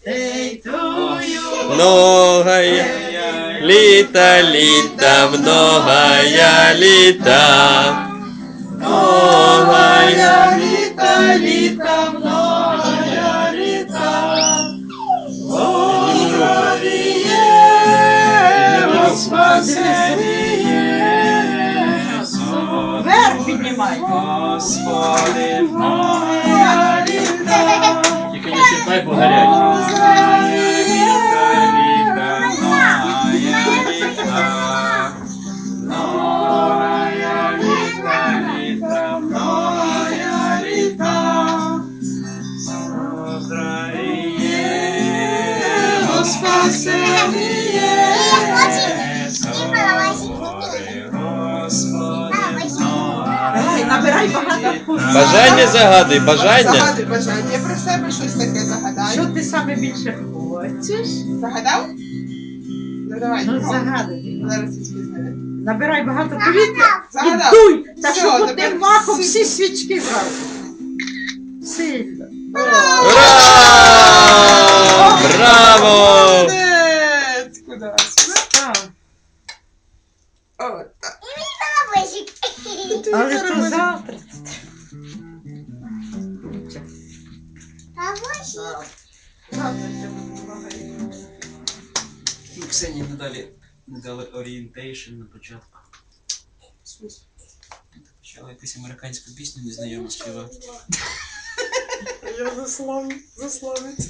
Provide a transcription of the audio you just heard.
birthday to you. Многое літа, літа, многая літа. Многая літа, літа, многая літа. Вверх піднімай. Господи, Многая літа. Тільки не чіпай, Давай, набирай багато. Бажання загадуй, бажання. Загадуй бажання. Я про себе щось таке Що загадаю. ти саме більше хочеш? Загадав? Ну давай. Ну, пробуй. загадуй. Зараз я тобі знаю. Набирай багато повітря і Загадав. дуй. Та Все, щоб тепер одним махом всі- всі свічки зразу. Сильно. Ура! Але то завтра. Ксені не дали не дали орієнтейшн на початку. Почала якусь американську пісню незнайомо співати. Я заслав заславить.